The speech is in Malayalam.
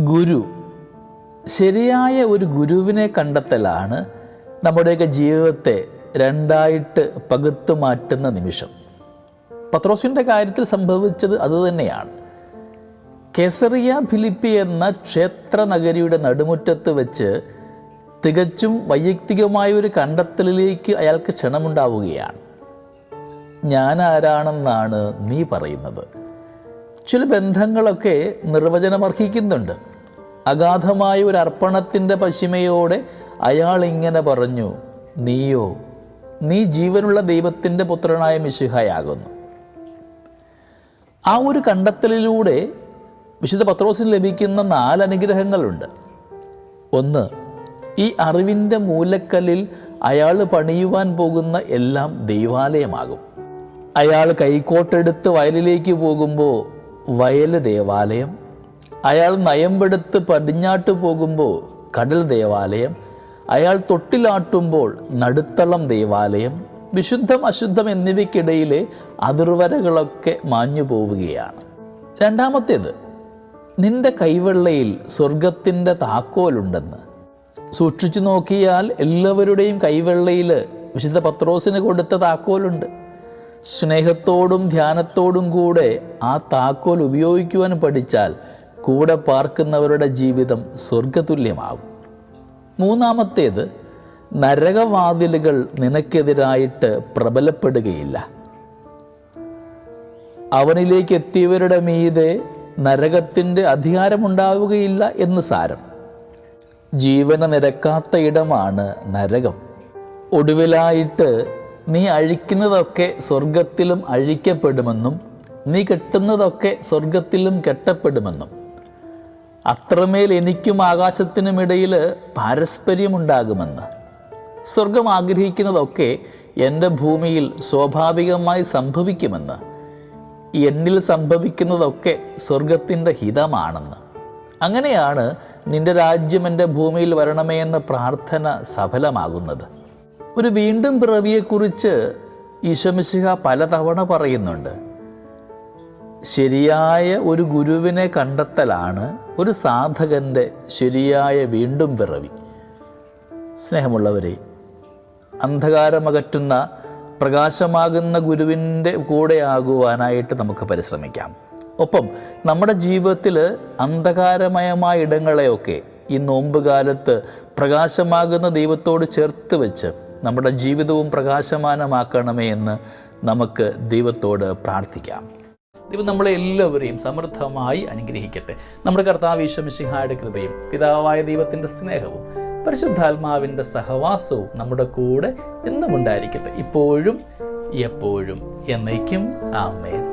ഗുരു. ശരിയായ ഒരു ഗുരുവിനെ കണ്ടെത്തലാണ് നമ്മുടെയൊക്കെ ജീവിതത്തെ രണ്ടായിട്ട് പകുത്തു മാറ്റുന്ന നിമിഷം. പത്രോസിന്റെ കാര്യത്തിൽ സംഭവിച്ചത് അതുതന്നെയാണ് കെസറിയ ഫിലിപ്പി എന്ന ക്ഷേത്ര നഗരിയുടെ നടുമുറ്റത്ത് വെച്ച് തികച്ചും വൈയക്തികമായ ഒരു കണ്ടെത്തലിലേക്ക് അയാൾക്ക് ക്ഷണമുണ്ടാവുകയാണ്. ഞാൻ ആരാണെന്നാണ് നീ പറയുന്നത്? ചില ബന്ധങ്ങളൊക്കെ നിർവചനം അർഹിക്കുന്നുണ്ട്. അഗാധമായ ഒരു അർപ്പണത്തിന്റെ പശിമയോടെ അയാൾ ഇങ്ങനെ പറഞ്ഞു നീയോ നീ ജീവനുള്ള ദൈവത്തിന്റെ പുത്രനായ മിശിഹയാകുന്നു. ആ ഒരു കണ്ടെത്തലിലൂടെ വിശുദ്ധ പത്രോസിന് ലഭിക്കുന്ന നാല് അനുഗ്രഹങ്ങളുണ്ട്. ഒന്ന് ഈ അറിവിന്റെ മൂലക്കല്ലിൽ അയാൾ പണിയുവാൻ പോകുന്ന എല്ലാം ദൈവാലയമാകും. അയാൾ കൈക്കോട്ടെടുത്ത് വയലിലേക്ക് പോകുമ്പോൾ വയൽ ദേവാലയം. അയാൾ നയമ്പെടുത്ത് പടിഞ്ഞാട്ട് പോകുമ്പോൾ കടൽ ദേവാലയം. അയാൾ തൊട്ടിലാട്ടുമ്പോൾ നടുത്തളം ദേവാലയം. വിശുദ്ധം അശുദ്ധം എന്നിവയ്ക്കിടയിലെ അതിർവരകളൊക്കെ മാഞ്ഞു പോവുകയാണ്. രണ്ടാമത്തേത് നിന്റെ കൈവെള്ളയിൽ സ്വർഗത്തിന്റെ താക്കോലുണ്ടെന്ന്. സൂക്ഷിച്ചു നോക്കിയാൽ എല്ലാവരുടെയും കൈവെള്ളയിൽ വിശുദ്ധ പത്രോസിന് കൊടുത്ത താക്കോലുണ്ട്. സ്നേഹത്തോടും ധ്യാനത്തോടും കൂടെ ആ താക്കോൽ ഉപയോഗിക്കുവാൻ പഠിച്ചാൽ കൂടെ പാർക്കുന്നവരുടെ ജീവിതം സ്വർഗതുല്യമാകും മൂന്നാമത്തേത് നരകവാതിലുകൾ നിനക്കെതിരായിട്ട് പ്രബലപ്പെടുകയില്ല. അവനിലേക്ക് എത്തിയവരുടെ മീതെ നരകത്തിന്റെ അധികാരമുണ്ടാവുകയില്ല എന്ന് സാരം. ജീവന നിരക്കാത്ത ഇടമാണ് നരകം. ഒടുവിലായിട്ട് നീ അഴിക്കുന്നതൊക്കെ സ്വർഗത്തിലും അഴിക്കപ്പെടുമെന്നും നീ കെട്ടുന്നതൊക്കെ സ്വർഗത്തിലും കെട്ടപ്പെടുമെന്നും. അത്രമേൽ എനിക്കും ആകാശത്തിനുമിടയിൽ പാരസ്പര്യമുണ്ടാകുമെന്ന്. സ്വർഗം ആഗ്രഹിക്കുന്നതൊക്കെ എന്റെ ഭൂമിയിൽ സ്വാഭാവികമായി സംഭവിക്കുമെന്ന്. എന്നിൽ സംഭവിക്കുന്നതൊക്കെ സ്വർഗത്തിന്റെ ഹിതമാണെന്ന്. അങ്ങനെയാണ് നിന്റെ രാജ്യം എന്റെ ഭൂമിയിൽ വരണമേ എന്ന പ്രാർത്ഥന സഫലമാകുന്നത്. ഒരു വീണ്ടും പിറവിയെക്കുറിച്ച് ഈശോമിശിഹ പലതവണ പറയുന്നുണ്ട്. ശരിയായ ഒരു ഗുരുവിനെ കണ്ടെത്തലാണ് ഒരു സാധകന്റെ ശരിയായ വീണ്ടും പിറവി. സ്നേഹമുള്ളവരെ അന്ധകാരമകറ്റുന്ന പ്രകാശമാകുന്ന ഗുരുവിന്റെ കൂടെയാകുവാനായിട്ട് നമുക്ക് പരിശ്രമിക്കാം. ഒപ്പം നമ്മുടെ ജീവിതത്തിൽ അന്ധകാരമയമായ ഇടങ്ങളെയൊക്കെ ഈ നോമ്പ് കാലത്ത് പ്രകാശമാകുന്ന ദൈവത്തോട് ചേർത്ത് വെച്ച് നമ്മുടെ ജീവിതവും പ്രകാശമാനമാക്കണമേ എന്ന് നമുക്ക് ദൈവത്തോട് പ്രാർത്ഥിക്കാം. ദൈവം നമ്മളെ എല്ലാവരെയും സമൃദ്ധമായി അനുഗ്രഹിക്കട്ടെ. നമ്മുടെ കർത്താവ് ഈശ്വമിശിഹായുടെ കൃപയും പിതാവായ ദൈവത്തിന്റെ സ്നേഹവും പരിശുദ്ധാത്മാവിന്റെ സഹവാസവും നമ്മുടെ കൂടെ എന്നും ഉണ്ടായിരിക്കട്ടെ. ഇപ്പോഴും എപ്പോഴും എന്നേക്കും. ആമേൻ.